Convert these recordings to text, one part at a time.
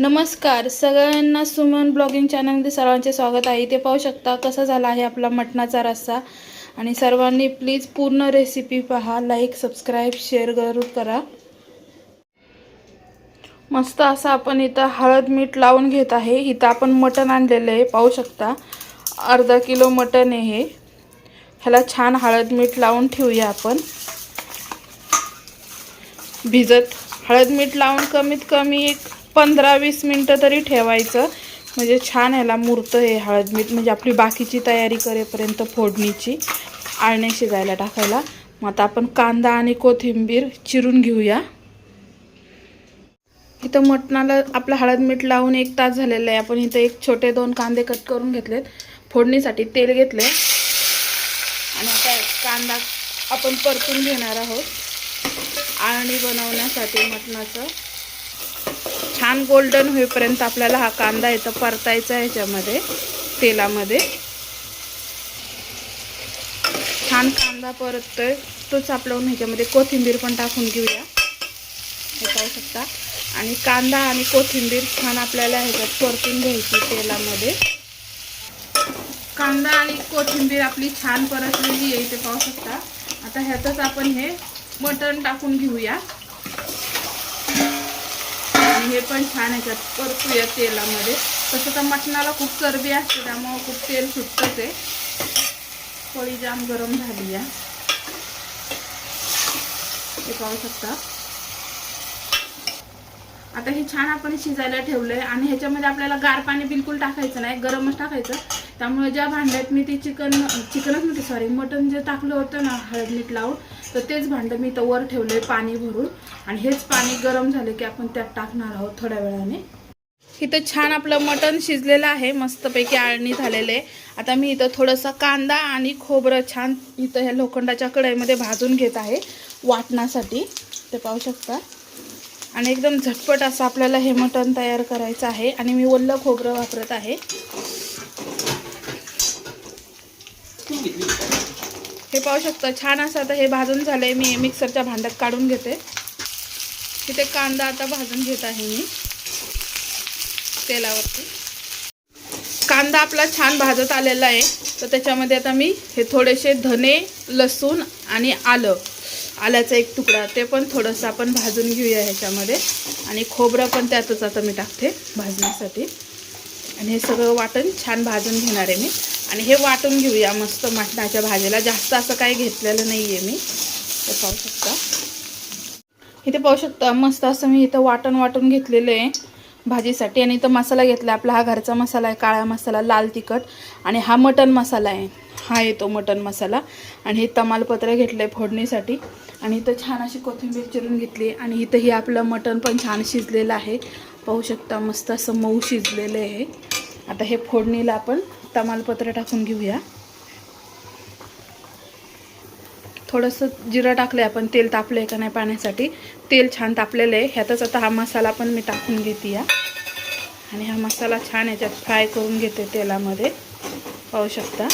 नमस्कार. सगळ्यांना सुमन ब्लॉगिंग चॅनलमध्ये सर्वांचे स्वागत आहे. ते पाहू शकता कसा झाला आहे आपला मटणाचा रस्सा. आणि सर्वांनी प्लीज पूर्ण रेसिपी पहा. लाईक सबस्क्राईब शेअर जरूर करा. मस्त असं आपण इथं हळद मीठ लावून घेत आहे. इथं आपण मटण आणलेलं आहे. पाहू शकता. अर्धा किलो मटण आहे हे. ह्याला छान हळद मीठ लावून ठेवूया आपण. भिजत. हळद मीठ लावून कमीत कमी एक पंधरा वीस मिनटं तरी ठेवायचं. म्हणजे छान ह्याला मुरतं हे हळद मीठ म्हणजे आपली बाकीची तयारी करेपर्यंत फोडणीची आळणे शिजायला टाकायला. मग आता आपण कांदा आणि कोथिंबीर चिरून घेऊया. इथं मटणाला आपलं हळद मीठ लावून एक तास झालेलं आहे. आपण इथं एक छोटे दोन कांदे कट करून घेतलेत. फोडणीसाठी तेल घेतले आणि आता कांदा आपण परतून घेणार आहोत. आळणी बनवण्यासाठी मटणाचं. छान गोल्डन होईपर्यंत आपल्याला हा कांदा इथं परतायचा ह्याच्यामध्ये तेलामध्ये. छान कांदा परततोय. तोच आपलं ह्याच्यामध्ये कोथिंबीर पण टाकून घेऊया. हे पाहू शकता. आणि कांदा आणि कोथिंबीर छान आपल्याला ह्याच्यात परतून घ्यायची तेलामध्ये. कांदा आणि कोथिंबीर आपली छान परतलेली आहे इथे पाहू शकता. आता ह्यातच आपण हे मटण टाकून घेऊया. हे पण छान ह्याच्यात परतूया तेलामध्ये. तसं तर मटणाला खूप चरबी असते त्यामुळं खूप तेल सुटतंच आहे. पोळी जाम गरम झाली या. हे पाहू शकता. आता हे छान आपण शिजायला ठेवलंय आणि ह्याच्यामध्ये आपल्याला गार पाणी बिलकुल टाकायचं नाही गरमच टाकायचं. त्यामुळे ज्या भांड्यात मी ते चिकन चिकनच म्हणते सॉरी मटन जे टाकलं होतं ना हळद मीठ लावून तर तेच भांडं मी तर वर आहे पाणी भरून. आणि हेच पाणी गरम झाले की आपण त्यात टाकणार आहोत थोड्या वेळाने. इथं छान आपलं मटण शिजलेलं आहे मस्तपैकी आळणी झालेलं आहे. आता मी इथं थोडंसं कांदा आणि खोबरं छान इथं ह्या लोखंडाच्या कढईमध्ये भाजून घेत आहे वाटण्यासाठी ते पाहू शकता. आणि एकदम झटपट असं आपल्याला हे मटण तयार करायचं आहे. आणि मी ओल्लं खोबरं वापरत आहे. हे पाहू शकता छान असं आता हे भाजून झालंय. मी मिक्सरच्या भांड्यात काढून घेते. इथे कांदा आता भाजून घेत आहे मी. तेलावरती. कांदा आपला छान भाजत आलेला आहे. तर त्याच्यामध्ये आता मी हे थोडेसे धने लसूण आणि आलं. आल्याचा एक तुकडा. ते पण थोडंसं आपण भाजून घेऊया ह्याच्यामध्ये. आणि खोबरं पण त्यातच आता मी टाकते भाजण्यासाठी. आणि हे सगळं वाटण छान भाजून घेणार आहे मी. आणि हे वाटून घेऊया मस्त मटणाच्या भाजीला. जास्त असं काही घेतलेलं नाही आहे मी. ते पाहू शकता. इथे पाहू शकता मस्त असं मी इथं वाटण वाटून घेतलेलं आहे भाजीसाठी. आणि इथं मसाला घेतला आपला हा घरचा मसाला आहे काळा मसाला लाल तिखट. आणि हा मटन मसाला आहे. हा येतो मटन मसाला. आणि हे तमालपत्र घेतलं आहे फोडणीसाठी. आणि इथं छान अशी कोथिंबीर चिरून घेतली. आणि इथं हे आपलं मटण पण छान शिजलेलं आहे. पाहू शकता मस्त असं मऊ शिजलेलं आहे. आता हे फोडणीला आपण तमालपत्र टाकून घेऊया. थोडंसं जिरं टाकलं आहे आपण तेल तापलं आहे का नाही पाण्यासाठी. तेल छान तापलेलं आहे. ह्यातच आता हा मसाला पण मी टाकून घेते या आणि हा मसाला छान ह्याच्यात फ्राय करून घेते तेलामध्ये. पाहू शकता.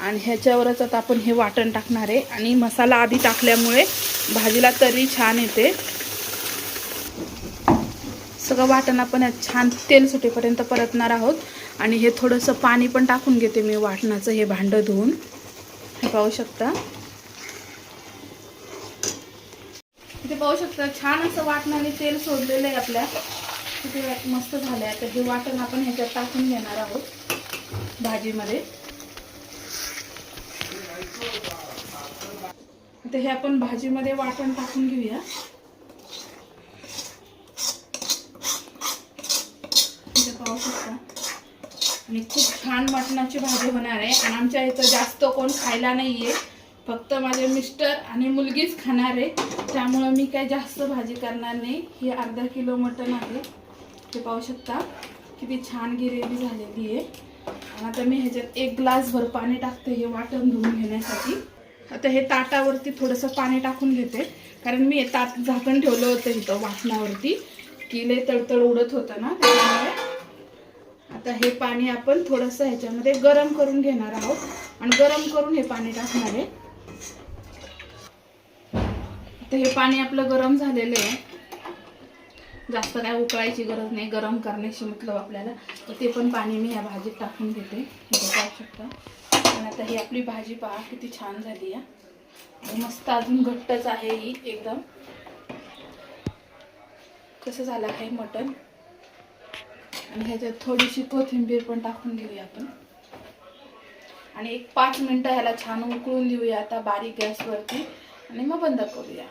आणि ह्याच्यावरच आता आपण हे वाटण टाकणार आहे. आणि मसाला आधी टाकल्यामुळे भाजीला तरी छान येते. सगळं वाटण आपण छान तेल सुटेपर्यंत परतणार आहोत. आणि हे थोडंसं पाणी पण टाकून घेते मी वाटणाचं हे भांडं धुवून. हे पाहू शकता. इथे पाहू शकता छान असं वाटणाने तेल सोडलेलं आहे आपल्या. तिथे मस्त झालं आहे. तर हे वाटण आपण ह्याच्यात टाकून घेणार आहोत भाजीमध्ये. आता हे आपण भाजीमध्ये वाटण टाकून घेऊया इथे पाहू शकता आणि खूप छान मटणाची भाजी होणार आहे. आणि आमच्या इथं जास्त कोण खायला नाही आहे फक्त माझे मिस्टर आणि मुलगीच खाणार आहे. त्यामुळं मी काय जास्त भाजी करणार नाही. ही अर्धा किलो मटण आहे. ते पाहू शकता. किती छान गिरेवी झालेली आहे. आणि आता मी ह्याच्यात एक ग्लासभर पाणी टाकते हे वाटण धुवून घेण्यासाठी. आता हे ताटावरती थोडंसं पाणी टाकून घेते. कारण मी हे ताट झाकण ठेवलं होतं इथं वाटणावरती की लय तडतड उडत होतं ना त्यामुळे आता हे पाणी आपण थोडंसं ह्याच्यामध्ये गरम करून घेणार आहोत. आणि गरम करून हे पाणी टाकणार आहे. तर हे पाणी आपलं गरम झालेलं आहे. जास्त काय उकळायची गरज नाही गरम करण्याची मतलब आपल्याला. तर ते पण पाणी मी या भाजीत टाकून घेते. हे शकता. आणि आता ही आपली भाजी पहा किती छान झाली आहे. मस्त अजून घट्टच आहे ही एकदम. कसं झालं आहे मटण? आणि ह्याच्यात थोडीशी कोथिंबीर पण टाकून घेऊया आपण. आणि एक पाच मिनटं ह्याला छान उकळून देऊया आता बारीक गॅसवरती. आणि मग बंद करूया.